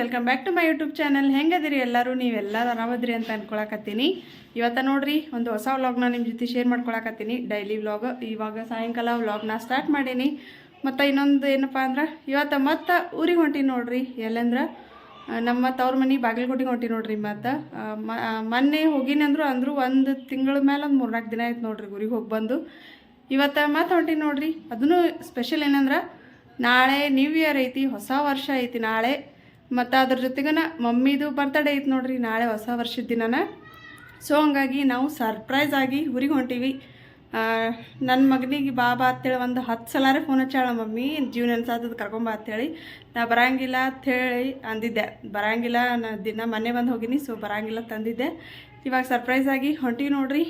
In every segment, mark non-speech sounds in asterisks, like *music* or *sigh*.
Welcome back to my YouTube channel ಹೆಂಗದಿರಿ ಎಲ್ಲರೂ? ನೀವೆಲ್ಲರೂ ಆರಾಮದ್ರಿ ಅಂತ ಅನ್ಕೊಳಕತ್ತೀನಿ. ಇವತ್ತು ನೋಡ್ರಿ, ಒಂದು ಹೊಸ ವ್ಲಾಗ್ನ ನಿಮ್ಮ ಜೊತೆ ಶೇರ್ ಮಾಡ್ಕೊಳಕತ್ತೀನಿ. ಡೈಲಿ ವ್ಲಾಗ್ ಇವಾಗ ಸಾಯಂಕಾಲ ವ್ಲಾಗ್ನ ಸ್ಟಾರ್ಟ್ ಮಾಡೀನಿ. ಮತ್ತು ಇನ್ನೊಂದು ಏನಪ್ಪ ಅಂದ್ರೆ, ಇವತ್ತು ಮತ್ತೆ ಊರಿಗೆ ಹೊಂಟೀನಿ ನೋಡ್ರಿ. ಎಲ್ಲಂದ್ರೆ ನಮ್ಮ ತವ್ರ ಮನೆ ಬಾಗಲಕೋಟೆಗೆ ಹೊಂಟಿ ನೋಡ್ರಿ ಮತ್ತು. ಮೊನ್ನೆ ಹೋಗಿನಿ ಅಂದರು ಅಂದರು ಒಂದು ತಿಂಗಳ ಮೇಲೆ ಒಂದು ಮೂರ್ನಾಲ್ಕು ದಿನ ಆಯ್ತು ನೋಡ್ರಿ ಊರಿಗೆ ಹೋಗಿ ಬಂದು. ಇವತ್ತು ಮತ್ತೆ ಹೊಂಟೀನಿ ನೋಡ್ರಿ. ಅದನ್ನು ಸ್ಪೆಷಲ್ ಏನಂದ್ರೆ, ನಾಳೆ ನ್ಯೂ ಇಯರ್ ಐತಿ, ಹೊಸ ವರ್ಷ ಐತಿ ನಾಳೆ. ಮತ್ತು ಅದ್ರ ಜೊತೆಗನ ಮಮ್ಮಿದು ಬರ್ತಡೇ ಐತೆ ನೋಡ್ರಿ, ನಾಳೆ ಹೊಸ ವರ್ಷದ ದಿನನ. ಸೊ ಹಂಗಾಗಿ ನಾವು ಸರ್ಪ್ರೈಸ್ ಆಗಿ ಊರಿಗೆ ಹೊಂಟೀವಿ. ನನ್ನ ಮಗನಿಗೆ ಬಾ ಬಾ ಅಂತೇಳಿ ಒಂದು ಹತ್ತು ಸಲಾರೇ ಫೋನ್ ಹಚ್ಚಾಳ ಮಮ್ಮಿ ಜೀವನ ಅನ್ಸಾತದ ಕರ್ಕೊಂಬ ಅಂತೇಳಿ. ನಾ ಬರಂಗಿಲ್ಲ ಅಂಥೇಳಿ ಅಂದಿದ್ದೆ. ಬರಂಗಿಲ್ಲ, ನಾ ದಿನ ಮನೆ ಬಂದು ಹೋಗಿನಿ ಸೊ ಬರಂಗಿಲ್ಲ ತಂದಿದ್ದೆ ಇವಾಗ ಸರ್ಪ್ರೈಸ್ ಆಗಿ ಹೊಂಟೀವಿ ನೋಡ್ರಿ.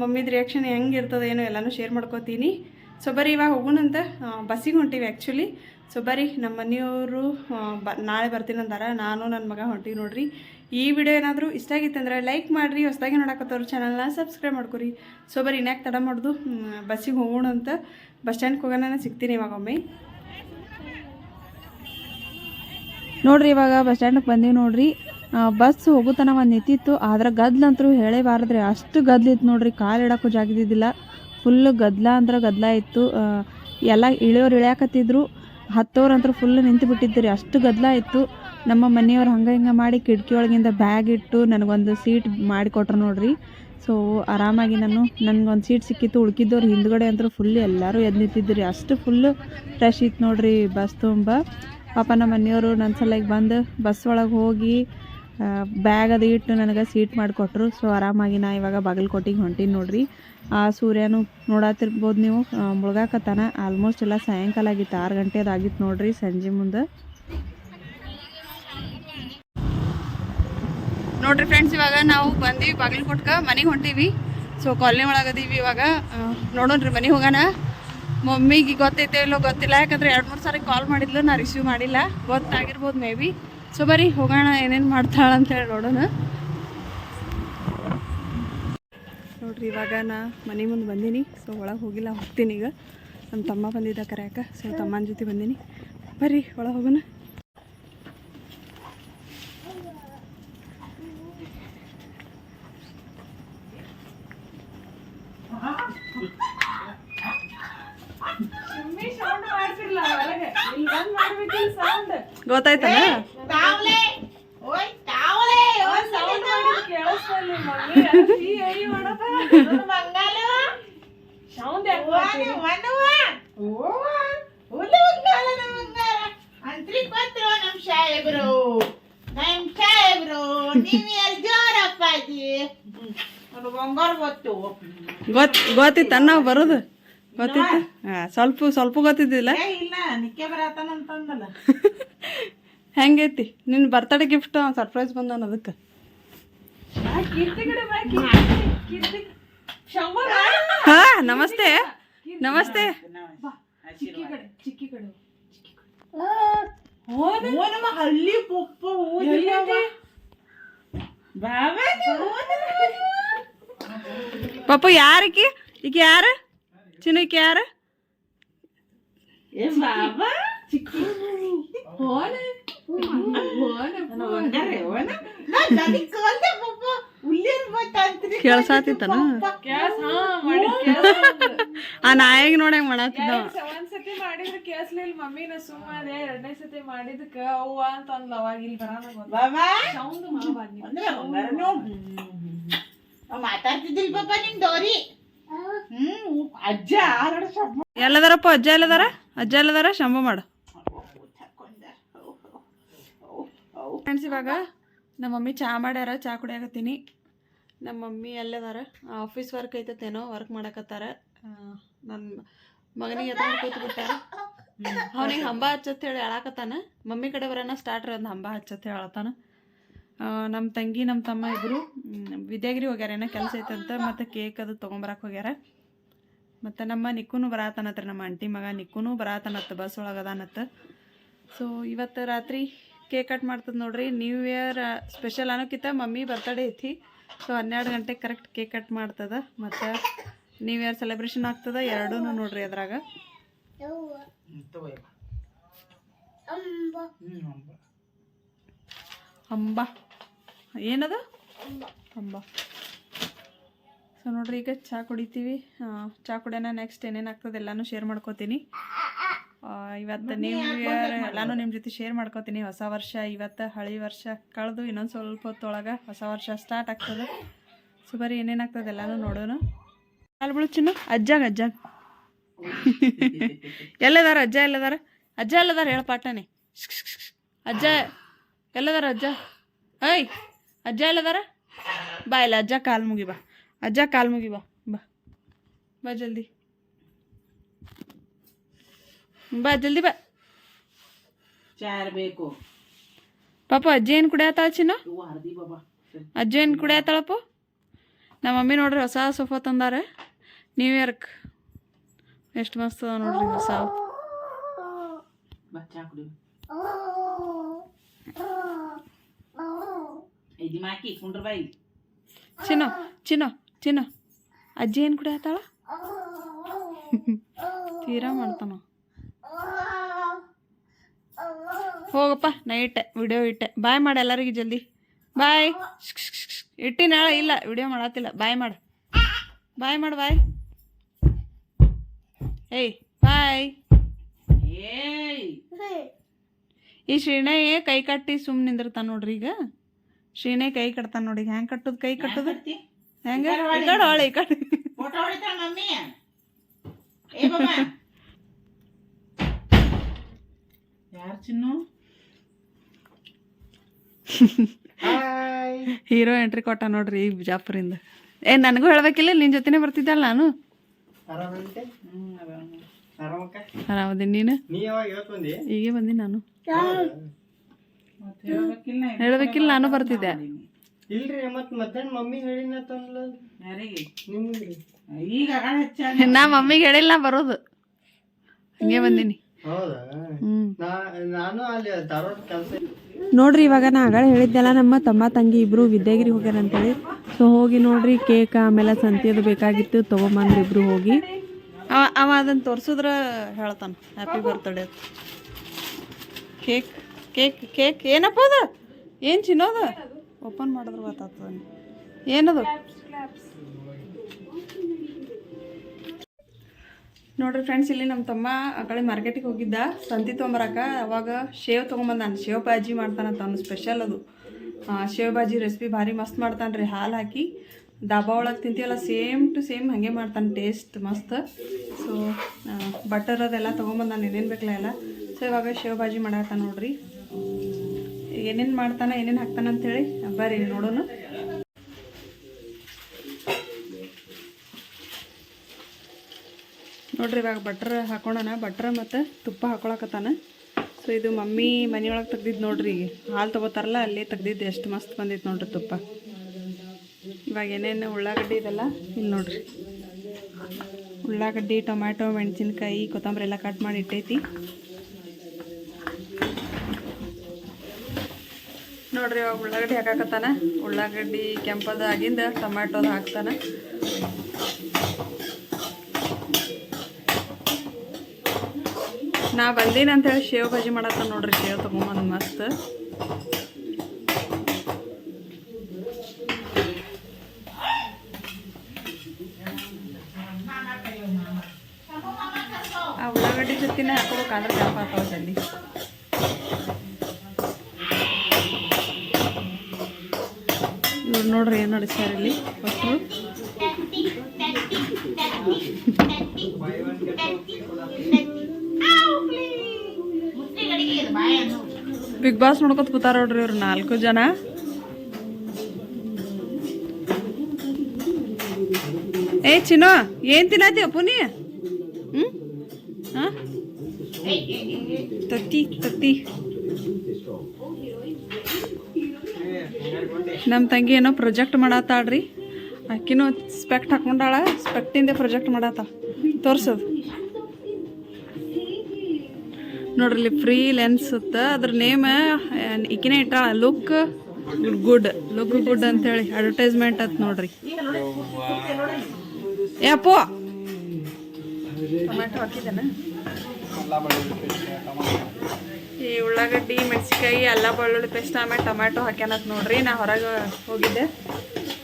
ಮಮ್ಮಿದ ರಿಯಾಕ್ಷನ್ ಹೆಂಗೆ ಇರ್ತದೆ ಏನೋ ಎಲ್ಲನೂ ಶೇರ್ ಮಾಡ್ಕೋತೀನಿ. ಸೊ ಬರೀ ಇವಾಗ ಹೋಗೋಣಂತ ಬಸ್ಸಿಗೆ ಹೊಂಟೀವಿ ಆ್ಯಕ್ಚುಲಿ ಸೊ ಬರ್ರಿ ನಮ್ಮ ಮನೆಯವರು ಬ, ನಾಳೆ ಬರ್ತೀನಿ ನಾನು ನನ್ನ ಮಗ ಹೊಂಟಿಗೆ ನೋಡ್ರಿ. ಈ ವಿಡಿಯೋ ಏನಾದರೂ ಇಷ್ಟ ಆಗಿತ್ತಂದ್ರೆ ಲೈಕ್ ಮಾಡಿರಿ. ಹೊಸದಾಗಿ ನೋಡಕತ್ತವ್ರು ಚಾನಲ್ನ ಸಬ್ಸ್ಕ್ರೈಬ್ ಮಾಡ್ಕೊರಿ. ಸೊ ಬರಿ ಇನ್ಯಾಕೆ ತಡ ಮಾಡೋದು? ಬಸ್ಸಿಗೆ ಹೋಗೋಣ ಅಂತ. ಬಸ್ ಸ್ಟ್ಯಾಂಡ್ಗೆ ಹೋಗೋಣ ಸಿಗ್ತೀನಿ ಇವಾಗ ಒಮ್ಮೆ. ನೋಡ್ರಿ ಇವಾಗ ಬಸ್ ಸ್ಟ್ಯಾಂಡಿಗೆ ಬಂದೀವಿ ನೋಡ್ರಿ. ಬಸ್ ಹೋಗುತನ ಒಂದು ನಿಂತಿತ್ತು. ಆದ್ರೆ ಗದ್ಲಂತರೂ ಹೇಳೇಬಾರದ್ರಿ ಅಷ್ಟು ಗದ್ಲಿತ್ತು ನೋಡ್ರಿ. ಕಾಲು ಇಡಕ್ಕೂ ಜಾಗಿದ್ದಿಲ್ಲ ಫುಲ್ ಗದ್ಲ ಅಂದ್ರೆ ಗದ್ಲ ಇತ್ತು. ಎಲ್ಲ ಇಳಿಯೋರು ಇಳ್ಯಾಕತ್ತಿದ್ರು. ಹತ್ತೋರಂತೂ ಫುಲ್ ನಿಂತು ಬಿಟ್ಟಿದ್ರಿ ಅಷ್ಟು ಗದ್ದಲ ಇತ್ತು ನಮ್ಮ ಮನೆಯವ್ರು ಹಂಗೆ ಹಿಂಗೆ ಮಾಡಿ ಕಿಟಕಿ ಒಳಗಿಂದ ಬ್ಯಾಗ್ ಇಟ್ಟು ನನಗೊಂದು ಸೀಟ್ ಮಾಡಿಕೊಟ್ರು ನೋಡ್ರಿ. ಸೊ ಆರಾಮಾಗಿ ನಾನು, ನನಗೊಂದು ಸೀಟ್ ಸಿಕ್ಕಿತ್ತು. ಉಳ್ಕಿದ್ದವ್ರು ಹಿಂದ್ಗಡೆ ಅಂತೂ ಫುಲ್ ಎಲ್ಲರೂ ಎದ್ದು ನಿಂತಿದ್ರಿ ಅಷ್ಟು ಫುಲ್ ರಶ್ ಇತ್ತು ನೋಡ್ರಿ ಬಸ್ ತುಂಬ. ಪಾಪ ನಮ್ಮ ಮನೆಯವರು ನನ್ನ ಸಲಗೆ ಬಂದು ಬಸ್ ಒಳಗೆ ಹೋಗಿ ಬ್ಯಾಗ್ ಅದು ಇಟ್ಟು ನನಗೆ ಸೀಟ್ ಮಾಡಿಕೊಟ್ರು. ಸೊ ಆರಾಮಾಗಿ ನಾ ಇವಾಗ ಬಾಗಲಕೋಟಿಗೆ ಹೊಂಟೀನಿ ನೋಡ್ರಿ. ಆ ಸೂರ್ಯನು ನೋಡತ್ತಿರ್ಬೋದು ನೀವು. ಮುಳುಗಾಕತ್ತಾನ. ಆಲ್ಮೋಸ್ಟ್ ಎಲ್ಲ ಸಾಯಂಕಾಲ ಆಗಿತ್ತು. ಆರು ಗಂಟೆದಾಗಿತ್ತು ನೋಡ್ರಿ ಸಂಜೆ ಮುಂದೆ. ನೋಡ್ರಿ ಫ್ರೆಂಡ್ಸ್ ಇವಾಗ ನಾವು ಬಂದೀವಿ ಬಾಗಲಕೋಟ್ಗೆ. ಮನೆಗೆ ಹೊಂಟೀವಿ. ಸೊ ಕಾಲನಿ ಒಳಗದೀವಿ ಇವಾಗ. ನೋಡೋಣ್ರಿ ಮನೆಗೆ ಹೋಗೋಣ. ಮಮ್ಮಿಗೆ ಗೊತ್ತೈತೆ ಇಲ್ಲೋ ಗೊತ್ತಿಲ್ಲ. ಯಾಕಂದ್ರೆ ಎರಡು ಮೂರು ಸಾರಿ ಕಾಲ್ ಮಾಡಿದ್ಲು. ನಾ ರಿಸೀವ್ ಮಾಡಿಲ್ಲ. ಗೊತ್ತಾಗಿರ್ಬೋದು ಮೇ ಬಿ ಸೊ ಬರೀ ಹೋಗೋಣ ಏನೇನು ಮಾಡ್ತಾಳೆ ಅಂತ ಹೇಳಿ ನೋಡೋಣ. ನೋಡ್ರಿ ಇವಾಗ ನಾ ಮನೆ ಮುಂದೆ ಬಂದೀನಿ. ಸೊ ಒಳಗೆ ಹೋಗಿಲ್ಲ ಹೋಗ್ತೀನಿ ಈಗ. ನಮ್ಮ ತಮ್ಮ ಬಂದಿದ್ದ ಕರೆಯಕ್ಕೆ ಸೊ ತಮ್ಮನ ಜೊತೆ ಬಂದೀನಿ. ಬರ್ರಿ ಒಳಗೆ ಹೋಗೋಣ. ಗೊತ್ತಾಯ್ತಲ್ಲ ಅಂತ್ರಿ ಪತ್ರ ನಮ್ ಸಾಹೇಬ್ರು ನಮ್ ಸಾಹೇಬ್ರು ನೀವ್ ಯಾರು ಜೋರಪ್ಪಾಜಿ ಅದು ಬಂಗಾರ ಗೊತ್ತು ಗೊತ್ ಗೊತ್ತಿತ್ತ ನಾವು ಬರೋದು. ಗೊತ್ತಿತ್ತು? ಹಾಂ ಸ್ವಲ್ಪ ಸ್ವಲ್ಪ ಗೊತ್ತಿದ್ದಿಲ್ಲ? ಇಲ್ಲ ನಿಕ್ಕೆ *laughs* ಹೆಂಗೈತಿ? ನಿನ್ನ ಬರ್ತಡೇ ಗಿಫ್ಟ್ ಸರ್ಪ್ರೈಸ್ ಬಂದಾನ ಅದಕ್ಕೆ ಹಾ ನಮಸ್ತೆ ನಮಸ್ತೆ ಓನಮ್ಮ ಹಳ್ಳಿ ಪುಪ್ಪ ಊದಿಲ್ಲವ ಬಾಬಾ ಪಪ್ಪು ಯಾರಕಿ ಈಗ ಯಾರು ಚಿನ್ನು ಈಕೆ ಯಾರು ಏ ಬಾಬಾ ಚಿಕ್ಕ ನಾ ಕೇಳ್ಸಾತಿತ್ತನ ಆ ನಾಯಿಗೆ ನೋಡಂಗ್ ಮಾಡತ್ತಿದ್ದ ಒಂದ್ಸತಿ ಮಾಡಿದ್ರ ಕೇಳಿಸ್ಲಿಲ್ಲ ಮಮ್ಮಿನ ಸುಮ್ಮನೆ ಎರಡನೇ ಸತಿ ಮಾಡಿದಕ್ಕ ಅವ್ವ ಅಂತ ಅಂದ್ಲ ಅವಾಗ ಇಲ್ಲಿ ಬರಾನ ಮಾತಾಡ್ತಿದ್ದಿಲ್ ಪಾಪ ನಿಮ್ ದೋರಿ ಹ್ಮ್ ಅಜ್ಜ ಎಲ್ಲದಾರಪ್ಪ ಅಜ್ಜ ಎಲ್ಲದಾರ? ಅಜ್ಜ ಎಲ್ಲದಾರ? ಶಂಭ ಮಾಡು. ಫ್ರೆಂಡ್ಸ್ ಇವಾಗ ನಮ್ಮ ಮಮ್ಮಿ ಚಹಾ ಮಾಡ್ಯಾರ ಚಾ ಕುಡಿಯಾಕತ್ತೀನಿ. ನಮ್ಮ ಮಮ್ಮಿ ಎಲ್ಲದಾರ ಆಫೀಸ್ ವರ್ಕ್ ಐತತೇನೋ ವರ್ಕ್ ಮಾಡಕತ್ತಾರ. ನನ್ನ ಮಗನಿಗೆ ಕೂತು ಬಿಟ್ಟಾರ ಅವನಿಗೆ ಹಂಬ ಹಚ್ಚತ್ ಹೇಳಿ ಹೇಳಾಕತ್ತಾನ. ಮಮ್ಮಿ ಕಡೆ ಬರೋಣ ಸ್ಟಾರ್ಟ್ರಿ ಒಂದು ಹಂಬ ಹಚ್ಚತ್ ಹೇಳತ್ತಾನ. ನಮ್ಮ ತಂಗಿ ನಮ್ಮ ತಮ್ಮ ಇಬ್ಬರು ವಿದ್ಯಾಗಿರಿ ಹೋಗ್ಯಾರ, ಏನೋ ಕೆಲಸ ಐತಂತ ಮತ್ತು ಕೇಕ್ ಅದು ತೊಗೊಂಬರಕ್ಕೆ ಹೋಗ್ಯಾರ. ಮತ್ತು ನಮ್ಮ ನಿಕ್ಕೂನು ಬರಾತನತ್ರ, ನಮ್ಮ ಆಂಟಿ ಮಗ ನಿಕ್ಕೂನು ಬರಾತನತ್ತ ಬಸ್ ಒಳಗೆ ಅದಾನತ್ತ ಸೊ ಇವತ್ತು ರಾತ್ರಿ ಕೇಕ್ ಕಟ್ ಮಾಡ್ತದೆ ನೋಡ್ರಿ. ನ್ಯೂ ಇಯರ್ ಸ್ಪೆಷಲ್ ಅನ್ನೋಕ್ಕಿಂತ ಮಮ್ಮಿ ಬರ್ತಡೇ ಐತಿ. ಸೊ ಹನ್ನೆರಡು ಗಂಟೆಗೆ ಕರೆಕ್ಟ್ ಕೇಕ್ ಕಟ್ ಮಾಡ್ತದ. ಮತ್ತು ನ್ಯೂ ಇಯರ್ ಸೆಲೆಬ್ರೇಷನ್ ಆಗ್ತದ? ಎರಡೂ ನೋಡ್ರಿ ಅದ್ರಾಗ. ಅಂಬ. ಏನದು? ಅಂಬ. ಸೊ ನೋಡ್ರಿ ಈಗ ಚಹಾ ಕುಡಿತೀವಿ. ಚಹಾ ಕುಡಿಯೋಣ ನೆಕ್ಸ್ಟ್ ಏನೇನು ಆಗ್ತದೆ ಎಲ್ಲಾನು ಶೇರ್ ಮಾಡ್ಕೋತೀನಿ. ಇವತ್ತು ನೀವು ಇಯರ್ ಎಲ್ಲಾನು ನಿಮ್ಮ ಜೊತೆ ಶೇರ್ ಮಾಡ್ಕೋತೀನಿ. ಹೊಸ ವರ್ಷ ಇವತ್ತು ಹಳಿ ವರ್ಷ ಕಳೆದು ಇನ್ನೊಂದು ಸ್ವಲ್ಪ ಹೊತ್ತೊಳಗೆ ಹೊಸ ವರ್ಷ ಸ್ಟಾರ್ಟ್ ಆಗ್ತದೆ. ಸೊ ಬರೀ ಏನೇನಾಗ್ತದೆ ಎಲ್ಲಾನು ನೋಡೋಣ. ಅಲ್ಬಿಡು ಚಿನ್ನು ಅಜ್ಜಾಗ ಅಜ್ಜಾಗ *laughs* ಎಲ್ಲದಾರ ಅಜ್ಜ ಎಲ್ಲದಾರ? ಅಜ್ಜ ಎಲ್ಲದಾರ ಹೇಳ ಪಾಠನೆ ಅಜ್ಜ ಎಲ್ಲದಾರ ಅಜ್ಜ? ಐ ಅಜ್ಜ ಎಲ್ಲದಾರ? ಬಾ ಇಲ್ಲ ಅಜ್ಜ ಕಾಲು ಮುಗಿ ಬಾ ಅಜ್ಜ ಕಾಲು ಮುಗಿ ಬಾ ಬಾ. ಬಾ ಜಲ್ದಿ. ಬಾ ಜಲ್ದಿ ಬಾ ಚಾರ್ ಬೇಕು ಪಾಪ ಅಜ್ಜಿ ಏನು ಕುಡಿಯತ್ತಾಳ ಚಿನ್ನ ಇವು ಹರ್ದಿ ಬಾಬಾ ಅಜ್ಜಿ ಏನು ಕುಡಿಯತ್ತಾಳಪ್ಪ ನಮ್ಮ ಮಮ್ಮಿ ನೋಡ್ರಿ ಹೊಸ ಸೋಫಾ ತಂದಾರೆ ನ್ಯೂ ಇಯರ್ಕ್ ಎಷ್ಟು ಮಸ್ತ್ ಅದ ನೋಡ್ರಿ ಹೊಸ ಬಾ ಚಾ ಕುಡಿ ಐದಿ ಮಾಕಿ ಕುಂಡ್ರ ಬಾಯಿ ಚಿನ್ನು ಚಿನ್ನು ಚಿನ್ನು ಅಜ್ಜಿ ಏನು ಕುಡಿಯತ್ತಾಳ ತೀರಾ ಮಾಡ್ತಾನ ಹೋಗಪ್ಪ ನಾ ಇಟ್ಟೆ ವಿಡಿಯೋ ಇಟ್ಟೆ ಬಾಯ್ ಮಾಡು ಎಲ್ಲರಿಗೆ ಜಲ್ದಿ. ಬಾಯ್ ಇಟ್ಟಿ ನಾಳೆ ಇಲ್ಲ ವಿಡಿಯೋ ಮಾಡತ್ತಿಲ್ಲ ಬಾಯ್ ಮಾಡು. ಬಾಯ್ ಮಾಡು ಬಾಯ್ ಏಯ್ ಬಾಯ್ ಈ ಶ್ರೀಣಯ್ಯ ಕೈ ಕಟ್ಟಿ ಸುಮ್ ನಿಂದಿರ್ತಾನ ನೋಡ್ರಿ ಈಗ. ಶ್ರೀಣಯ್ಯ ಕೈ ಕಟ್ತಾನ ನೋಡಿ ಹೆಂಗೆ ಕಟ್ಟುದು ಕೈ ಕಟ್ಟುದು? ಹೆಂಗೆ ಈ ಕಡೆ ಹೊಳೆ ಈ ಕಡೆ *laughs* ಯಾರ್ ಚಿನ್ನು? ಹೀರೋ ಎಂಟ್ರಿ ಕೊಟ್ಟ ನೋಡ್ರಿ ಈ ಬಿಜಾಪುರಿಂದ. ಏ ನನಗೂ ಹೇಳ್ಬೇಕಿಲ್ಲ ನಿನ್ನ ಜೊತೆನೇ ಬರ್ತಿದ್ದಲ್ಲ ನಾನು. ಆರಾಮದೀನಿ ನೀನು? ಈಗೇ ಬಂದಿ? ನಾನು. ಹೇಳ್ಬೇಕಿಲ್ಲ ನಾನು ಬರ್ತಿದ್ದೆ. ಇಲ್ರಿ ಮತ್ ಮಧ್ಯಾಹ್ನ ಮಮ್ಮಿ ಈಗ ನಾ ಮಮ್ಮಿಗೆ ಹೇಳಿಲ್ಲ ನಾ ಬರೋದು. ಹಂಗೆ ಬಂದೀನಿ. ಹೌದಾ? ನಾನು ಅಲ್ಲಿ ಧಾರವಾಡ ಕೆಲಸ ನೋಡ್ರಿ, ಇವಾಗ ನಾ ಆಗಳ ಹೇಳಿದ್ದೆಲ್ಲ ನಮ್ಮ ತಮ್ಮ ತಂಗಿ ಇಬ್ರು ವಿದ್ಯಾಗಿರಿ ಹೋಗ್ಯಾರ ಅಂತೇಳಿ. ಸೊ ಹೋಗಿ ನೋಡ್ರಿ ಕೇಕ್ ಆಮೇಲೆ ಸಂತಿ ಅದು ಬೇಕಾಗಿತ್ತು, ತೊಗೊಂಬಂದ್ರಿ ಇಬ್ರು ಹೋಗಿ. ಅವ ಅವ ಅದನ್ನು ತೋರ್ಸಿದ್ರ ಹೇಳ್ತಾನ happy birthday cake cake cake ಏನಪ್ಪ ಅದು? ಏನು ಚಿನ್ನೋದು? ಓಪನ್ ಮಾಡಿದ್ರೆ ಗೊತ್ತಾಗ್ತದ. ಏನದು? ನೋಡ್ರಿ ಫ್ರೆಂಡ್ಸ್ ಇಲ್ಲಿ ನಮ್ಮ ತಮ್ಮ ಆ ಕಡೆ ಮಾರ್ಕೆಟಿಗೆ ಹೋಗಿದ್ದ. ಸಂತಿ ತೊಗೊಂಬರಕ ಅವಾಗ ಶೇವ್ ತೊಗೊಂಬಂದಾನ. ಶೇವ್ ಬಾಜಿ ಮಾಡ್ತಾನಂತ ತಾನು ಸ್ಪೆಷಲ್ ಅದು. ಶೇವ್ ಬಾಜಿ ರೆಸಿಪಿ ಭಾರಿ ಮಸ್ತ್ ಮಾಡ್ತಾನೆ ರೀ, ಹಾಲು ಹಾಕಿ. ದಾಬಾ ಒಳಗೆ ತಿಂತೀವಲ್ಲ ಸೇಮ್ ಟು ಸೇಮ್ ಹಾಗೆ ಮಾಡ್ತಾನೆ ಟೇಸ್ಟ್ ಮಸ್ತ್. ಸೊ ಬಟರ್ ಅದೆಲ್ಲ ತೊಗೊಂಬಂದಾನ, ಏನೇನು ಬೇಕಲ್ಲ ಎಲ್ಲ. ಸೊ ಇವಾಗ ಶೇವ್ ಬಾಜಿ ಮಾಡಾಕ ನೋಡ್ರಿ. ಏನೇನು ಮಾಡ್ತಾನೆ, ಏನೇನು ಹಾಕ್ತಾನೆ ಅಂತೇಳಿ ಬರ್ರಿ ನೋಡೋಣ. ನೋಡ್ರಿ, ಇವಾಗ ಬಟ್ರ್ ಹಾಕೋಣ ಬಟ್ರ್ ಮತ್ತು ತುಪ್ಪ ಹಾಕೊಳಕತ್ತಾನ. ಸೊ ಇದು ಮಮ್ಮಿ ಮನೆಯೊಳಗೆ ತೆಗ್ದಿದ್ದು ನೋಡ್ರಿ. ಹಾಲು ತೊಗೋತಾರಲ್ಲ, ಅಲ್ಲೇ ತೆಗ್ದಿದ್ದು ಎಷ್ಟು ಮಸ್ತ್ ಬಂದಿತ್ತು ನೋಡ್ರಿ ತುಪ್ಪ. ಇವಾಗ ಏನೇನು ಉಳ್ಳಾಗಡ್ಡಿ ಇದೆಲ್ಲ ಇಲ್ಲಿ ನೋಡ್ರಿ. ಉಳ್ಳಾಗಡ್ಡಿ, ಟೊಮ್ಯಾಟೊ, ಮೆಣಸಿನ್ಕಾಯಿ, ಕೊತ್ತಂಬರಿ ಎಲ್ಲ ಕಟ್ ಮಾಡಿ ಇಟ್ಟೈತಿ. ನೋಡ್ರಿ, ಇವಾಗ ಉಳ್ಳಾಗಡ್ಡಿ ಹಾಕಾಕತ್ತಾನ. ಉಳ್ಳಾಗಡ್ಡಿ ಕೆಂಪದ ಆಗಿಂದ ಹಾಕ್ತಾನ. ನಾ ಬಂದೀನಿ ಅಂತೇಳಿ ಶೇವ್ ಭಾಜಿ ಮಾಡತ್ತ ನೋಡ್ರಿ, ಶೇವ್ ತೊಗೊಂಬಂದು ಮಸ್ತ್. ಆ ಉಳ್ಳಾಗಡ್ಡಿ ಜೊತೆನೇ ಹಾಕೋಬೇಕಾದ್ರೆ ಕೆಂಪ ಹಾಕೋ ಜಲ್ದಿ. ಇವ್ರು ನೋಡ್ರಿ ಏನು ನಡೆಸ್ಯಾರ ಇಲ್ಲಿ ಹೊಸರು ಬಿಗ್ ಬಾಸ್ ನೋಡ್ಕೊತ ಕೂತಾರ ನೋಡ್ರಿ ಇವ್ರು ನಾಲ್ಕು ಜನ. ಏ, ಚಿನ್ನು, ಏನ್ ತಿನ್ನತಿ ಅಪ್ಪುನಿ ಹ್ಮ್? ತತ್ತಿ ತತ್ತಿ. ನಮ್ಮ ತಂಗಿ ಏನೋ ಪ್ರೊಜೆಕ್ಟ್ ಮಾಡತ್ತಾಳ್ರಿ. ಆಕಿನೂ ಸ್ಪೆಕ್ಟ್ ಹಾಕೊಂಡಾಳ ಸ್ಪೆಕ್ಟಿಂದ ಪ್ರೊಜೆಕ್ಟ್ ಮಾಡತ್ತ ತೋರ್ಸೋದು. ನೋಡ್ರಿ ಫ್ರೀ ಲೆನ್ಸ್ ಅದ್ರ ನೇಮ್ ಈಕಿನೇ ಇಟ್ಟ ಲುಕ್ ಗುಡ್ ಲುಕ್ ಗುಡ್ ಅಂತೇಳಿ ಅಡ್ವರ್ಟೈಸ್ಮೆಂಟ್ ಅಂತ ನೋಡ್ರಿ. ಯಾಪೋ ಅಪ್ಪು! ಟೊಮ್ಯಾಟೊ ಹಾಕಿದ್ದೇನ? ಈ ಉಳ್ಳಾಗಡ್ಡಿ ಮೆಣಸಿಕಾಯಿ ಎಲ್ಲ ಬೆಳ್ಳುಳ್ಳಿ ಪೇಸ್ಟ್ ಆಮೇಲೆ ಟೊಮ್ಯಾಟೊ ಹಾಕ್ಯಾನತ್ ನೋಡ್ರಿ. ನಾ ಹೊರಗೆ ಹೋಗಿದ್ದೆ.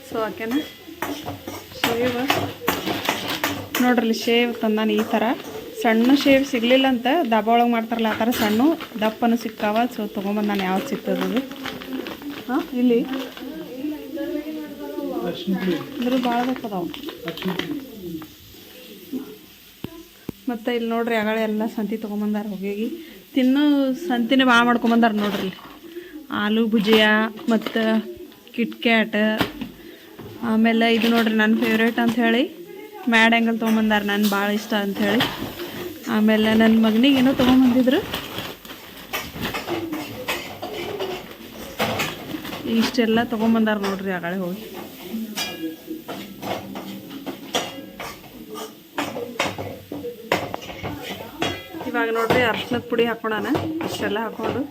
ಸೊ ಹಾಕ್ಯಾನ. ಶೇವ್ ನೋಡ್ರಿ ಶೇವ್ ತಂದಾನ ಈ ಥರ ಸಣ್ಣ ಶೇವ್ ಸಿಗ್ಲಿಲ್ಲ ಅಂತ ದಬ್ಬ ಒಳಗೆ ಮಾಡ್ತಾರಲ್ಲ ಆ ಥರ ಸಣ್ಣ ದಪ್ಪನು ಸಿಕ್ಕಾವ ಸೊ ನಾನು ಯಾವ್ದು ಸಿಗ್ತದದು ಹಾಂ, ಇಲ್ಲಿ? ಅಂದ್ರೆ ಭಾಳ ಬೇಕದಾವು. ಮತ್ತು ಇಲ್ಲಿ ನೋಡ್ರಿ ಆಗಳ ಎಲ್ಲ ಸಂತಿ ತೊಗೊಂಬಂದಾರ ಹೋಗಿ. ತಿನ್ನೋ ಸಂತಿನೇ ಭಾಳ ಮಾಡ್ಕೊಂಬಂದಾರ ನೋಡ್ರಿ ಆಲೂ ಭುಜಿಯಾ ಮತ್ತು ಕಿಟ್ಕ್ಯಾಟ್ ಆಮೇಲೆ ಇದು ನೋಡ್ರಿ ನನ್ನ ಫೇವ್ರೇಟ್ ಅಂತ ಹೇಳಿ. ಮ್ಯಾಡ್ ಆ್ಯಂಗಲ್ ತೊಗೊಂಬಂದಾರ ನನ್ನ ಭಾಳ ಇಷ್ಟ ಅಂಥೇಳಿ ಆಮೇಲೆ ನನ್ನ ಮಗನಿಗೆ ಏನೋ ತೊಗೊಂಬಂದಿದ್ರು. ಇಷ್ಟೆಲ್ಲ ತೊಗೊಂಬಂದಾರ ನೋಡ್ರಿ ಆಗಳೇ ಹೋಗಿ. ಇವಾಗ ನೋಡ್ರಿ ಅರ್ಶಿನದ ಪುಡಿ ಹಾಕೋಣ ಇಷ್ಟೆಲ್ಲ ಹಾಕೊಂಡು.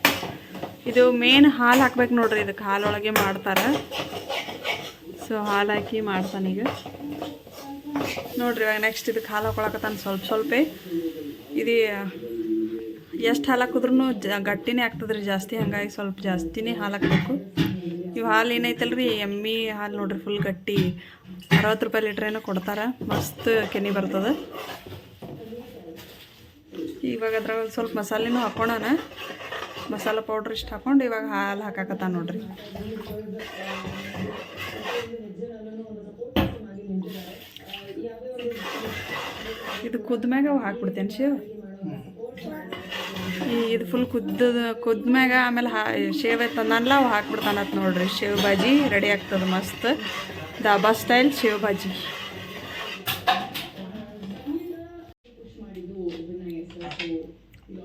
ಇದು ಮೇನ್ ಹಾಲು ಹಾಕ್ಬೇಕು ನೋಡ್ರಿ ಇದಕ್ಕೆ ಹಾಲೊಳಗೆ ಮಾಡ್ತಾರೆ. ಸೊ ಹಾಲು ಹಾಕಿ ಮಾಡ್ತಾನೆ ಈಗ. ನೋಡ್ರಿ ಇವಾಗ ನೆಕ್ಸ್ಟ್ ಇದಕ್ಕೆ ಹಾಲು ಹಾಕೊಳಕತ್ತಾನ ಸ್ವಲ್ಪ ಸ್ವಲ್ಪ. ಇದು ಎಷ್ಟು ಹಾಲು ಹಾಕಿದ್ರೂ ಜ ಗಟ್ಟಿನೇ ಆಗ್ತದ್ರಿ ಜಾಸ್ತಿ, ಹಂಗಾಗಿ ಸ್ವಲ್ಪ ಜಾಸ್ತಿನೇ ಹಾಲು ಹಾಕಬೇಕು ಇವು ಹಾಲು ಏನೈತಲ್ರಿ, ಎಮ್ಮಿ ಹಾಲು ನೋಡ್ರಿ ಫುಲ್ ಗಟ್ಟಿ. ಅರವತ್ತು ರೂಪಾಯಿ ಲೀಟ್ರ್ ಏನೋ ಕೊಡ್ತಾರೆ, ಮಸ್ತ್ ಕೆನೆ ಬರ್ತದೆ. ಇವಾಗ ಅದ್ರಾಗ ಸ್ವಲ್ಪ ಮಸಾಲೆನೂ ಹಾಕೋಣ ಮಸಾಲ ಪೌಡ್ರ್ ಇಷ್ಟು ಹಾಕೊಂಡು ಇವಾಗ ಹಾಲು ಹಾಕಾಕತ್ತ ನೋಡ್ರಿ. ಇದು ಕುದ್ಮ್ಯಾಗ ಅವು ಹಾಕ್ಬಿಡ್ತೇನೆ ಶೇವ್ ಇದು ಫುಲ್ ಕುದ್ದ ಕುದ್ಮ್ಯಾಗ ಆಮೇಲೆ ಹಾ, ಶೇವ್ ತಂದನಲ್ಲ ಅವು ಹಾಕ್ಬಿಡ್ತಾನತ್ ನೋಡ್ರಿ. ಶೇವ್ ಬಾಜಿ ರೆಡಿ ಆಗ್ತದೆ ಮಸ್ತ್. ದಾಬಾ ಸ್ಟೈಲ್ ಶೇವ್ ಬಾಜಿ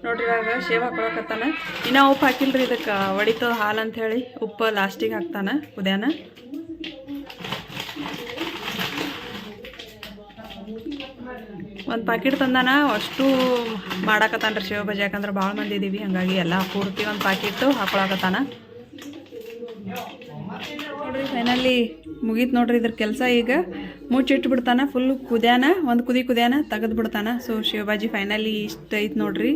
ನೋಡ್ರಿ ಇವಾಗ ಶೇವ್ ಹಾಕೊಳಕತ್ತಾನ. ಇನ್ನೂ ಉಪ್ಪು ಹಾಕಿಲ್ರಿ ಇದಕ್ಕೆ ಒಡಿತದ ಹಾಲು ಅಂತ ಹೇಳಿ. ಉಪ್ಪು ಲಾಸ್ಟಿಗೆ ಹಾಕ್ತಾನೆ ಕುದ್ಯಾನ ಒಂದು ಪಾಕಿಟ್ ತಂದಾನ, ಅಷ್ಟು ಮಾಡಾಕತ್ತಾನ ರೀ ಬಜಿ ಯಾಕಂದ್ರೆ ಭಾಳ ಮಂದಿ ಇದ್ದೀವಿ ಹಾಗಾಗಿ ಎಲ್ಲ ಪೂರ್ತಿ ಒಂದು ಪಾಕಿಟ್ಟು ಹಾಕೊಳಕತ್ತಾನ. ನೋಡ್ರಿ ಫೈನಲಿ ಮುಗೀತು ನೋಡ್ರಿ ಇದ್ರ ಕೆಲಸ ಈಗ. ಮುಚ್ಚಿಟ್ಟು ಬಿಡ್ತಾನ ಫುಲ್ ಕುದ್ಯಾನ, ಒಂದು ಕುದಿ ಕುದ್ಯಾನ, ತೆಗೆದು ಬಿಡ್ತಾನ. ಸೊ ಶಿವಬಾಜಿ ಫೈನಲಿ ಇಷ್ಟ ಐತೆ ನೋಡ್ರಿ.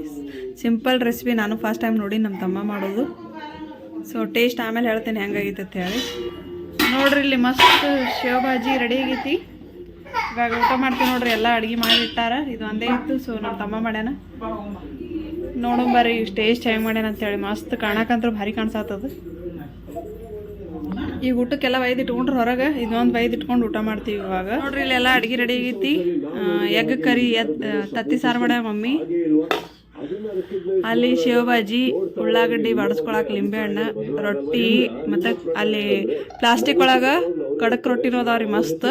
ಸಿಂಪಲ್ ರೆಸಿಪಿ ನಾನು ಫಸ್ಟ್ ಟೈಮ್ ನೋಡಿ ನಮ್ಮ ತಮ್ಮ ಮಾಡೋದು. ಸೊ ಟೇಸ್ಟ್ ಆಮೇಲೆ ಹೇಳ್ತೀನಿ ಹೆಂಗಾಗೈತೆ ಅಂತ ಹೇಳಿ. ನೋಡ್ರಿ ಇಲ್ಲಿ ಮಸ್ತ್ ಶಿವಬಾಜಿ ರೆಡಿ ಆಗೈತಿ. ಇವಾಗ ಊಟ ಮಾಡ್ತೀವಿ ನೋಡ್ರಿ, ಎಲ್ಲ ಅಡುಗೆ ಮಾಡಿಟ್ಟಾರ. ಇದು ಒಂದೇ ಇತ್ತು ಸೊ ನಮ್ಮ ತಮ್ಮ ಮಾಡ್ಯಾನ. ನೋಡೋಂಬರ್ರಿ ಟೇಸ್ಟ್ ಹೆಂಗೆ ಮಾಡ್ಯಾನ ಅಂತೇಳಿ. ಮಸ್ತ್ ಕಾಣಕಂತೂ ಭಾರಿ ಕಾಣಿಸತ್ತದ ಈಗ ಊಟಕ್ಕೆಲ್ಲ ವೈದ್ ಇಟ್ಕೊಂಡ್ರೆ ಹೊರಗೆ ಇದೊಂದು ವೈದ್ ಇಟ್ಕೊಂಡು ಊಟ ಮಾಡ್ತೀವಿ ಇವಾಗ. ನೋಡ್ರಿ, ಇಲ್ಲೆಲ್ಲ ಅಡ್ಗೆ ರೆಡಿ ಆಗೈತಿ. ಎಗ್ ಕರಿ ಎತ್ ತತ್ತಿ ಸಾರು ಮಾಡ ಮಮ್ಮಿ. ಅಲ್ಲಿ ಶೇವ್ ಬಾಜಿ ಉಳ್ಳಾಗಡ್ಡಿ ಬಡಿಸ್ಕೊಳಕ್ ಲಿಂಬೆ ಹಣ್ಣು, ರೊಟ್ಟಿ, ಮತ್ತು ಅಲ್ಲಿ ಪ್ಲಾಸ್ಟಿಕ್ ಒಳಗೆ ಕಡಕ್ ರೊಟ್ಟಿನೂ ಅದಾವ್ರಿ ಮಸ್ತ್.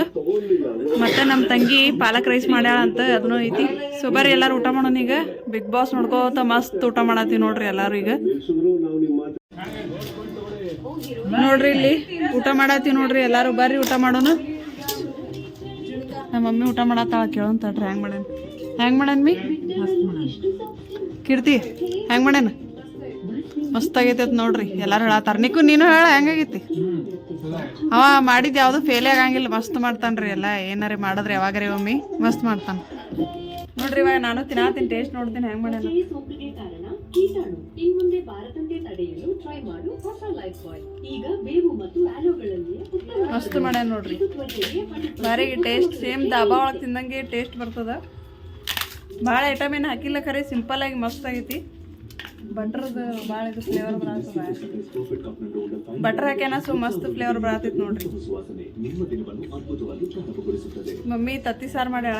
ಮತ್ತು ನಮ್ಮ ತಂಗಿ ಪಾಲಕ್ ರೈಸ್ ಮಾಡ್ಯಾಳ ಅಂತ ಅದನ್ನು ಐತಿ. ಸೊ ಬರ್ರಿ ಎಲ್ಲರೂ ಊಟ ಮಾಡೋಣ ಈಗ. ಬಿಗ್ ಬಾಸ್ ನೋಡ್ಕೋತ ಮಸ್ತ್ ಊಟ ಮಾಡತ್ತೀವಿ ನೋಡ್ರಿ ಎಲ್ಲರೂ ಈಗ. ನೋಡ್ರಿ ಇಲ್ಲಿ ಊಟ ಮಾಡತ್ತಿ ನೋಡ್ರಿ ಎಲ್ಲರೂ. ಬರ್ರಿ ಊಟ ಮಾಡೋಣ. ನಮ್ಮ ಮಮ್ಮಿ ಊಟ ಮಾಡತ್ತಾಳ ಕೇಳೋಂತ ಹ್ಯಾಂಗ್ ಮಾಡ್ಯಾನ ಹೆಂಗ್ ಮಾಡ್ಯಾನ ಮಿ ಕೀರ್ತಿ, ಹ್ಯಾಂಗ್ ಮಾಡ್ಯಾನ ಮಸ್ತ್ ಆಗೈತೆ ನೋಡ್ರಿ. ಎಲ್ಲಾರು ಹೇಳತ್ತಾರ. ನಿಕ್ಕು, ನೀನು ಹೇಳ. ಹೆಂಗಾಗೈತಿ ಅವ ಮಾಡಿದ ಯಾವ್ದು ಫೇಲ್ ಆಗಂಗಿಲ್ಲ ಮಸ್ತ್ ಮಾಡ್ತಾನ್ರಿ ಎಲ್ಲ. ಏನಾರ ಮಾಡಿದ್ರೆ ಯಾವಾಗ್ರಿ ಒಮ್ಮೆ ಮಸ್ತ್ ಮಾಡ್ತಾನ. ನೋಡ್ರಿ ಇವಾಗ ನಾನು ತಿನ್ನಾತೀನಿ ಟೇಸ್ಟ್ ನೋಡ್ತೀನಿ ಹೆಂಗ್ ಮಾಡ್ಯಾನ ಈ ಸೋಂಕಿಗೆ ಕಾರಣ ಕೀಟಾಣು. ಇನ್ಮುಂದೆ ಬಾರದಂತೆ ತಡೆಯಲು ಟ್ರೈ ಮಾಡು ಹೊಸ ಲೈಫ್ ಬಾಯ್ ಈಗ ಬೇವು ಮತ್ತು ಆಲೋಗಳಲ್ಲಿ ಮಸ್ತ್ ಮಾಡ್ಯಾನ ನೋಡ್ರಿ. ಭಾರಿ ಟೇಸ್ಟ್ ಸೇಮ್ ದಾಬಾ ಒಳಗೆ ತಿಂದಂಗೆ ಟೇಸ್ಟ್ ಬರ್ತದ. ಭಾಳ ಐಟಮ್ ಏನು ಹಾಕಿಲ್ಲ ಖರೆ ಸಿಂಪಲ್ ಆಗಿ ಮಸ್ತ್ ಆಗೈತಿ. ಬಟ್ರದ್ದು ಭಾಳ ಇದು ಫ್ಲೇವರ್ ಬರತ್ತದ. ಬಟ್ರ್ ಹಾಕ್ಯಾನ ಸೊ ಮಸ್ತ್ ಫ್ಲೇವರ್ ಬರತೈತಿ ನೋಡ್ರಿ. ಮಮ್ಮಿ ತತ್ತಿ ಸಾರು ಮಾಡ್ಯಾಳ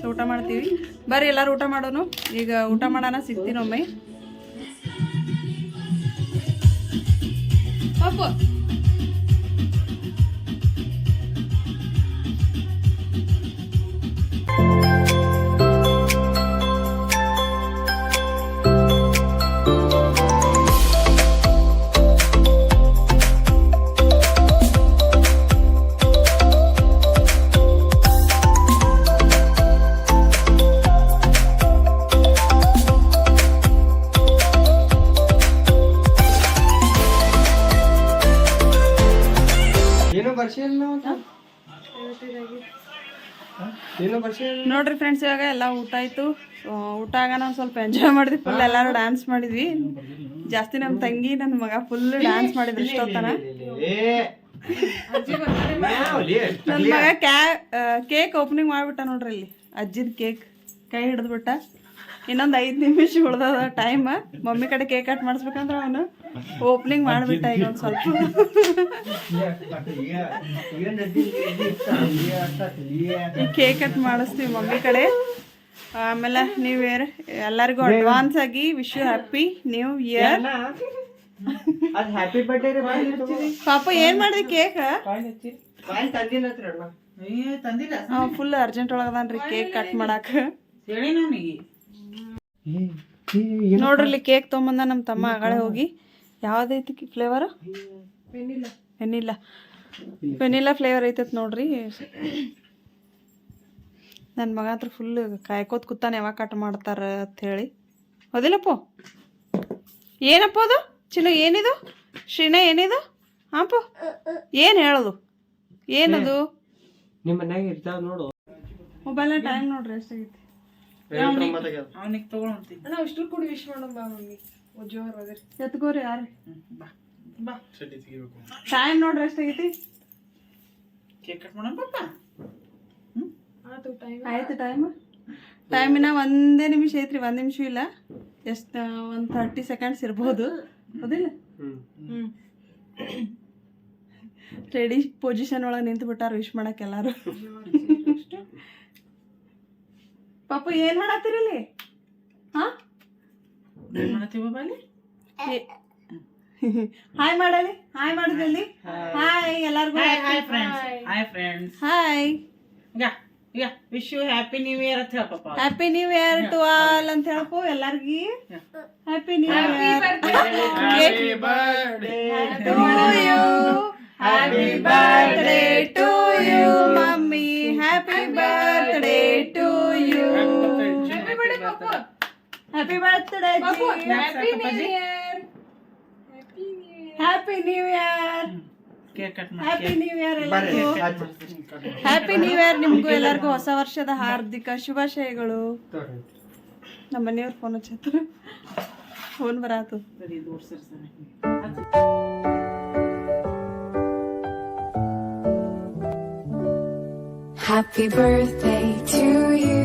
ಸೊ ಊಟ ಮಾಡ್ತೀವಿ. ಬರ್ರಿ ಎಲ್ಲರೂ ಊಟ ಮಾಡೋನು. ಈಗ ಊಟ ಮಾಡೋಣ ಸಿಗ್ತೀನಿ ಒಮ್ಮೆ. ಪಾಪು. ನೋಡ್ರಿ ಫ್ರೆಂಡ್ಸ್ ಇವಾಗ ಎಲ್ಲ ಊಟ ಆಯ್ತು. ಊಟ ಆಗ ನಾವು ಸ್ವಲ್ಪ ಎಂಜಾಯ್ ಮಾಡಿದ್ವಿ. ಫುಲ್ ಎಲ್ಲರೂ ಡ್ಯಾನ್ಸ್ ಮಾಡಿದ್ವಿ. ಜಾಸ್ತಿ ನಮ್ಮ ತಂಗಿ ನನ್ನ ಮಗ ಫುಲ್ ಡ್ಯಾನ್ಸ್ ಮಾಡಿದ್ರು ಇಷ್ಟೊತ್ತನ. ನನ್ನ ಮಗ ಕ್ಯಾ ಕೇಕ್ ಓಪನಿಂಗ್ ಮಾಡ್ಬಿಟ್ಟ ನೋಡ್ರಿ ಇಲ್ಲಿ ಅಜ್ಜಿದ ಕೇಕ್ ಕೈ ಹಿಡಿದ್ಬಿಟ್ಟ. ಇನ್ನೊಂದು ಐದು ನಿಮಿಷ ಉಳ್ದದ ಟೈಮ್ ಮಮ್ಮಿ ಕಡೆ ಕೇಕ್ ಕಟ್ ಮಾಡಿಸ್ಬೇಕಂದ್ರೆ ಅವನು ಓಪನಿಂಗ್ ಮಾಡಿಬಿಟ್ಟ ಈಗ ಒಂದು ಸ್ವಲ್ಪ. ಈ ಕೇಕ್ ಕಟ್ ಮಾಡಿಸ್ತೀವಿ ಮಮ್ಮಿ ಕಡೆ. ಆಮೇಲೆ ನೀವು ಎಲ್ಲರಿಗೂ ಅಡ್ವಾನ್ಸ್ ಆಗಿ wish you happy new year ಪಾಪ ಏನ್ ಮಾಡಿದ್ರಿ ಕೇಕ್ ಫುಲ್ ಅರ್ಜೆಂಟ್ ಒಳಗದಾನ್ರಿ ಕೇಕ್ ಕಟ್ ಮಾಡಾಕ. ಹೇಳಿ ನನಗೆ. ನೋಡ್ರಿ ಇಲ್ಲಿ ಕೇಕ್ ತಗೊಂಬಂದ ನಮ್ಮ ತಮ್ಮ ಆಗಳೇ ಹೋಗಿ. ಯಾವ್ದೈತಿ ಫ್ಲೇವರ್ ವೆನಿಲ್ಲ ವೆನಿಲ್ಲ ಫ್ಲೇವರ್ ಐತೈತೆ ನೋಡ್ರಿ. ನನ್ನ ಮಗ ಹತ್ರ ಫುಲ್ ಕಾಯ್ಕೋತ್ ಕೂತಾನೆ ಯಾವಾಗ ಕಟ್ ಮಾಡ್ತಾರ ಅಂತ ಹೇಳಿ. ಹೌದಿಲ್ಲಪ್ಪ? ಏನಪ್ಪ ಅದು? ಚಿನ್ನ ಏನಿದು? ಶ್ರೀನ ಏನಿದು? ಹಾಂಪ ಏನು ಹೇಳೋದು? ಏನದು? ನಿಮ್ಮ ಮನ್ಯಾಗ ಇರ್ತಾವ ನೋಡು. ಮೊಬೈಲ್ ಟೈಮ್ ನೋಡ್ರಿ ಎಷ್ಟಾಗೈತಿ ಅವನಿಗೆ ತಗೊಳಂತೀನಿ ನಾವು ಇಷ್ಟು ಕೂಡ ವಿಶ್ ಮಾಡೋಣ ಬಾ ಮಮ್ಮಿ. ಜೋರ್ ಅದ್ರಿ ಎತ್ಕೋರಿ ಯಾರು? ಬಾ. ಬಾ. ಟೈಮ್ ನೋಡ್ರಿ ಎಷ್ಟಾಗೈತಿ ಕೇಕ್ ಕಟ್ ಮಾಡೋಣ ಪಾಪ. ಆತು ಟೈಮ್ ಆಯ್ತು ಟೈಮ್ ಟೈಮಿನ ಒಂದೇ ನಿಮಿಷ ಐತ್ರಿ ಒಂದು ನಿಮಿಷ ಇಲ್ಲ. ಎಷ್ಟು ಒಂದು ತರ್ಟಿ ಸೆಕೆಂಡ್ಸ್ ಇರ್ಬೋದು. ಹೌದಿಲ್ಲ ಹ್ಞೂ ರೆಡಿ ಪೊಸಿಷನ್ ಒಳಗೆ ನಿಂತು ಬಿಟ್ಟಾರ ವಿಶ್ ಮಾಡಕ್ಕೆ ಎಲ್ಲಾರು ಪಾಪ ಏನು ಮಾಡತ್ತೀರಿ ಇಲ್ಲಿ? ಹಾಂ ಮಾಡತ್ತೀವ ಹಾಯ್ ಮಾಡಲಿ ಹಾಯ್ ಮಾಡಿದಲ್ಲಿ ಹಾಯ್. ಎಲ್ಲರಿಗೂ hi hi friends hi friends hi. ಯಾ ಈಗ wish you happy new year ಅಂತ ಹೇಳ ಪಾಪ. Happy new year to all ಅಂತ ಹೇಳಪ್ಪ ಎಲ್ಲರಿಗೂ. Happy new year to you happy birthday to you happy birthday happy new year happy new year happy new year ಎಲ್ಲರಿಗೂ. Happy new year ನಿಮಗೂ ಎಲ್ಲರಿಗೂ ಹೊಸ ವರ್ಷದ ಹಾರ್ದಿಕ ಶುಭಾಶಯಗಳು. ನಮ್ಮ ಮನೆಯವ್ರ ಫೋನ್ ಹಚ್ಚತ್ರ ಫೋನ್ ಬರಾತು. Happy birthday to you.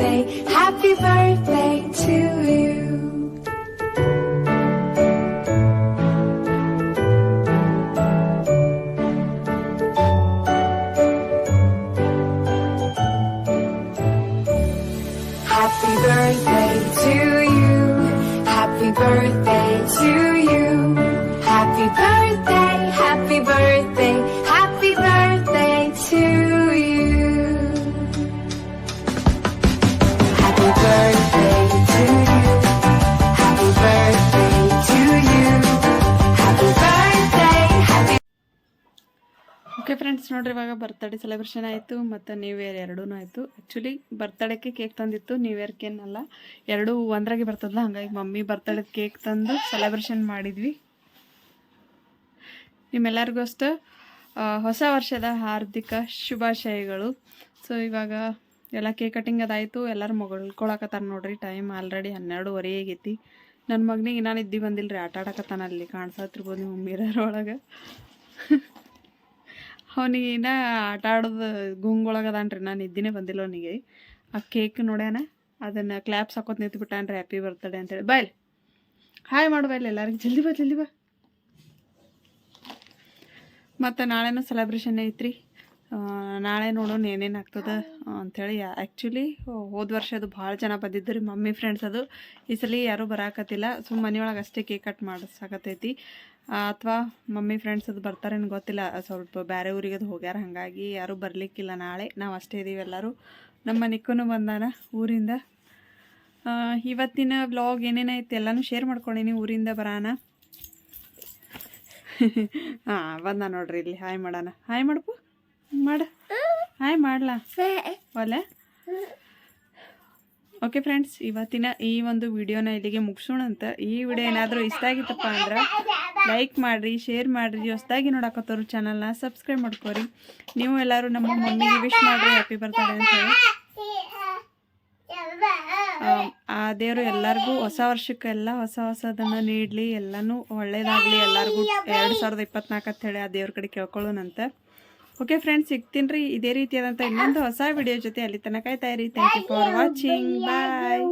okay friends ನೋಡ್ರಿ, ಇವಾಗ ಬರ್ತಡೇ ಸೆಲೆಬ್ರೇಷನ್ ಆಯಿತು ಮತ್ತು ನ್ಯೂ ಇಯರ್ ಎರಡೂ ಆಯಿತು. ಆ್ಯಕ್ಚುಲಿ ಬರ್ತಡೇಕ್ಕೆ ಕೇಕ್ ತಂದಿತ್ತು. ನ್ಯೂ ಇಯರ್ಗೆ ಏನಲ್ಲ, ಎರಡೂ ಒಂದ್ರಾಗೆ ಬರ್ತದಲ್ಲ ಹಂಗಾಗಿ ಮಮ್ಮಿ ಬರ್ತಡೇ ಕೇಕ್ ತಂದು ಸೆಲೆಬ್ರೇಷನ್ ಮಾಡಿದ್ವಿ. ನಿಮ್ಮೆಲ್ಲರಿಗೂ ಅಷ್ಟು ಹೊಸ ವರ್ಷದ ಹಾರ್ದಿಕ ಶುಭಾಶಯಗಳು. ಸೊ ಇವಾಗ ಎಲ್ಲ ಕೇಕ್ ಕಟಿಂಗ್ ಅದಾಯಿತು. ಎಲ್ಲರೂ ಮಗಳ್ಕೊಳಕತ್ತಾರ ನೋಡ್ರಿ ಟೈಮ್ ಆಲ್ರೆಡಿ ಹನ್ನೆರಡುವರೆ ಆಗೈತಿ. ನನ್ನ ಮಗನಿಗೆ ನಾನು ಇದ್ದಿ ಬಂದಿಲ್ಲ ರೀ ಆಟ ಆಡಕತ್ತಾನ ಅಲ್ಲಿ ಕಾಣಿಸತ್ತಿರ್ಬೋದು ಮಮ್ಮಿರೋರೊಳಗೆ ಅವನಿಗೆ ಇನ್ನ ಆಟ ಆಡೋದು ಗುಂಗೊಳಗದಾನ್ರಿ. ನಾನು ಇದ್ದಿನೇ ಬಂದಿಲ್ಲ ಅವನಿಗೆ. ಆ ಕೇಕ್ ನೋಡ್ಯಾನ, ಅದನ್ನು ಕ್ಲ್ಯಾಪ್ಸ್ ಹಾಕೋತ್ ನಿಂತು ಬಿಟ್ಟಾನ್ರಿ ಹ್ಯಾಪಿ ಬರ್ತಡೇ ಅಂತೇಳಿ ಬಾಯ್ ಹಾಯ್ ಮಾಡು ಬಾಯ್ಲಿ ಎಲ್ಲರಿಗೆ. ಜಲ್ದಿ ಬಾ ಜಲ್ದಿ ಬಾ. ಮತ್ತು ನಾಳೆನೂ ಸೆಲೆಬ್ರೇಷನ್ ಐತ್ರಿ. ನಾಳೆ ನೋಡೋಣ ಏನೇನು ಆಗ್ತದೆ ಅಂಥೇಳಿ ಆ್ಯಕ್ಚುಲಿ ಹೋದ ವರ್ಷ ಅದು ಭಾಳ ಜನ ಬಂದಿದ್ದು ರೀ. ಮಮ್ಮಿ ಫ್ರೆಂಡ್ಸ್ ಅದು. ಈ ಸಲ ಯಾರೂ ಬರಾಕತ್ತಿಲ್ಲ. ಸುಮ್ಮ ಮನೆಯೊಳಗೆ ಅಷ್ಟೇ ಕೇಕ್ ಕಟ್ ಮಾಡಿಸಾಕತ್ತೈತಿ. ಅಥವಾ ಮಮ್ಮಿ ಫ್ರೆಂಡ್ಸ್ ಅದು ಬರ್ತಾರೇನು ಗೊತ್ತಿಲ್ಲ, ಸ್ವಲ್ಪ ಬೇರೆ ಊರಿಗೆ ಅದು ಹೋಗ್ಯಾರ, ಹಾಗಾಗಿ ಯಾರೂ ಬರಲಿಕ್ಕಿಲ್ಲ ನಾಳೆ. ನಾವು ಅಷ್ಟೇ ಇದ್ದೀವಿ ಎಲ್ಲರೂ. ನಮ್ಮ ಮನಿಕ್ಕೂ ಬಂದಾನ ಊರಿಂದ. ಇವತ್ತಿನ ವ್ಲಾಗ್ ಏನೇನಾಯ್ತು ಎಲ್ಲನೂ ಶೇರ್ ಮಾಡ್ಕೊಂಡೀನಿ, ಊರಿಂದ ಬರಾನ. *laughs* ಹಾಂ ಬಂದ ನೋಡ್ರಿ ಇಲ್ಲಿ, ಹಾಯ್ ಮಾಡೋಣ. ಹಾಯ್ ಮಾಡಪ್ಪು ಮಾಡ. ಹಾಯ್ ಮಾಡ್ಲಾ? ಒಲೆ? ಓಕೆ ಫ್ರೆಂಡ್ಸ್ ಇವತ್ತಿನ ಈ ಒಂದು ವಿಡಿಯೋನ ಇಲ್ಲಿಗೆ ಮುಗಿಸೋಣ ಅಂತ. ಈ ವಿಡಿಯೋ ಏನಾದರೂ ಇಷ್ಟ ಆಗಿತ್ತಪ್ಪ ಅಂದ್ರೆ ಲೈಕ್ ಮಾಡಿರಿ ಶೇರ್ ಮಾಡಿರಿ ಹೊಸ್ದಾಗಿ ನೋಡಕತ್ತವ್ರು ಚಾನಲ್ನ ಸಬ್ಸ್ಕ್ರೈಬ್ ಮಾಡ್ಕೋರಿ. ನೀವು ಎಲ್ಲರೂ ನಮ್ಮ ಮಮ್ಮಿಗೆ ವಿಶ್ ಮಾಡಿರಿ ಹ್ಯಾಪಿ ಬರ್ತಾರೆ ಅಂತ ಹೇಳಿ. ಆ, ದೇವರು ಎಲ್ಲರಿಗೂ ಹೊಸ ವರ್ಷಕ್ಕೆಲ್ಲ ಹೊಸ ಹೊಸದನ್ನು ನೀಡಲಿ ಎಲ್ಲನೂ ಒಳ್ಳೇದಾಗಲಿ ಎಲ್ಲರಿಗೂ. ಎರಡು ಸಾವಿರದ ಇಪ್ಪತ್ನಾಲ್ಕು ಅಂತ ಹೇಳಿ ಆ ದೇವ್ರ ಕಡೆ ಕೇಳ್ಕೊಳ್ಳೋಣಂತ. ಓಕೆ ಫ್ರೆಂಡ್ಸ್ ಸಿಗ್ತೀನಿ ರೀ. ಇದೇ ರೀತಿಯಾದಂಥ ಇನ್ನೊಂದು ಹೊಸ ವಿಡಿಯೋ ಜೊತೆ ಅಲ್ಲಿ ತನಕ ಕಾಯ್ತಾ ಇರಿ thank you for watching bye